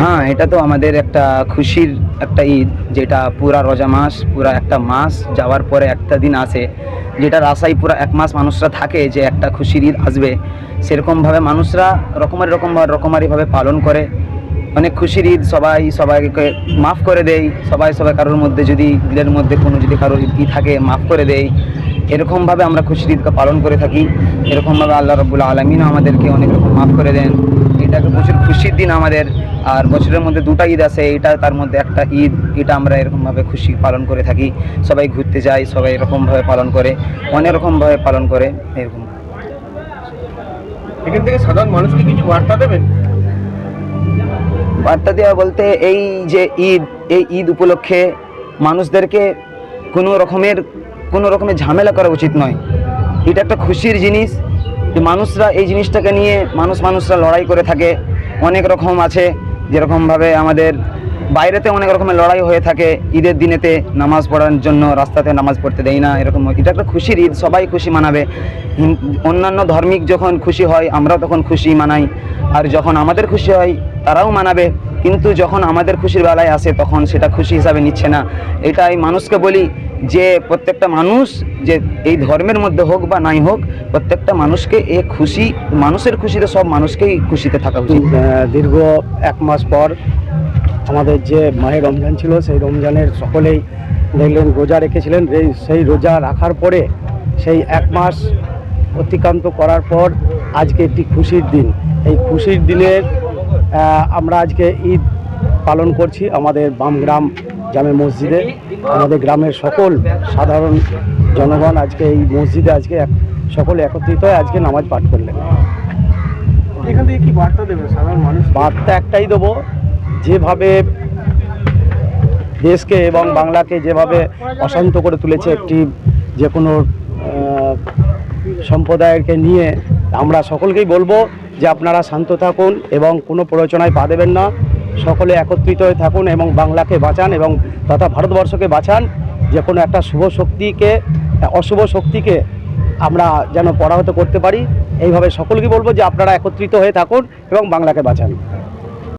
হ্যাঁ এটা তো আমাদের একটা খুশির একটা ঈদ, যেটা পুরা রোজা মাস, পুরা একটা মাস যাওয়ার পরে একটা দিন আসে যেটার আশায় পুরো এক মাস মানুষরা থাকে যে একটা খুশির ঈদ আসবে। সেরকমভাবে মানুষরা রকমারি রকম রকমারিভাবে পালন করে। অনেক খুশির ঈদ, সবাই সবাইকে মাফ করে দেয় সবাই সবাই কারোর মধ্যে যদি দিলের মধ্যে কোনো যদি কারোর ই থাকে, মাফ করে দেয় এরকমভাবে আমরা খুশির ঈদকে পালন করে থাকি। এরকমভাবে আল্লাহ রব্বুল আলমিনও আমাদেরকে অনেক রকম মাফ করে দেন। এটা একটা প্রচুর খুশির দিন আমাদের। আর বছরের মধ্যে দুটা ঈদ আছে এটা তার মধ্যে একটা ঈদ, এটা আমরা এরকমভাবে খুশি পালন করে থাকি। সবাই ঘুরতে যায়, সবাই এরকমভাবে পালন করে, অনেক রকমভাবে পালন করে, এরকম। এখান থেকে সাধারণ মানুষকে কিছু বার্তা দেবেন? বার্তা দেওয়া বলতে এই যে ঈদ, এই ঈদ উপলক্ষে মানুষদেরকে কোনো রকমের কোনো রকমের ঝামেলা করা উচিত নয়। এটা একটা খুশির জিনিস যে মানুষরা এই জিনিসটাকে নিয়ে মানুষ মানুষরা লড়াই করে থাকে। অনেক রকম আছে, যেরকমভাবে আমাদের বাইরেতে অনেক রকমের লড়াই হয়ে থাকে। ঈদের দিনেতে নামাজ পড়ার জন্য রাস্তাতে নামাজ পড়তে দেয় না, এরকম। এটা একটা খুশির ঈদ, সবাই খুশি মানাবে। অন্যান্য ধার্মিক যখন খুশি হয়, আমরাও তখন খুশি মানাই। আর যখন আমাদের খুশি হয় তারাও মানাবে। কিন্তু যখন আমাদের খুশির বেলায় আসে তখন সেটা খুশি হিসাবে নিচ্ছে না। এটাই মানুষকে বলি যে প্রত্যেকটা মানুষ যে এই ধর্মের মধ্যে হোক বা নাই হোক প্রত্যেকটা মানুষকে এ খুশি মানুষের খুশিতে সব মানুষকেই খুশিতে থাকা উচিত। দীর্ঘ এক মাস পর আমাদের যে মাহে রমজান ছিল সেই রমজানের সকলেই দেখলেন রোজা রেখেছিলেন। সেই রোজা রাখার পরে সেই এক মাস অতিক্রান্ত করার পর আজকে একটি খুশির দিন। এই খুশির দিনের আমরা আজকে ঈদ পালন করছি আমাদের বামগ্রাম জামে মসজিদে। আমাদের গ্রামের সকল সাধারণ জনগণ আজকে এই মসজিদে আজকে সকলে একত্রিত হয়ে আজকে নামাজ পাঠ করলেন। এখান থেকে কি বার্তা দেবেন সাধারণ মানুষ? বার্তা একটাই দেবো যেভাবে দেশকে এবং বাংলাকে যেভাবে অশান্ত করে তুলেছে একটি যে কোনো সম্প্রদায়কে নিয়ে আমরা সকলকেই বলব যে আপনারা শান্ত থাকুন এবং কোনো প্ররোচনায় পা দেবেন না। সকলে একত্রিত হয়ে থাকুন এবং বাংলাকে বাঁচান এবং তথা ভারতবর্ষকে বাঁচান। যে কোনো একটা শুভ শক্তিকে, অশুভ শক্তিকে আমরা যেন পরাহত করতে পারি। এইভাবে সকলকে বলব যে আপনারা একত্রিত হয়ে থাকুন এবং বাংলাকে বাঁচান।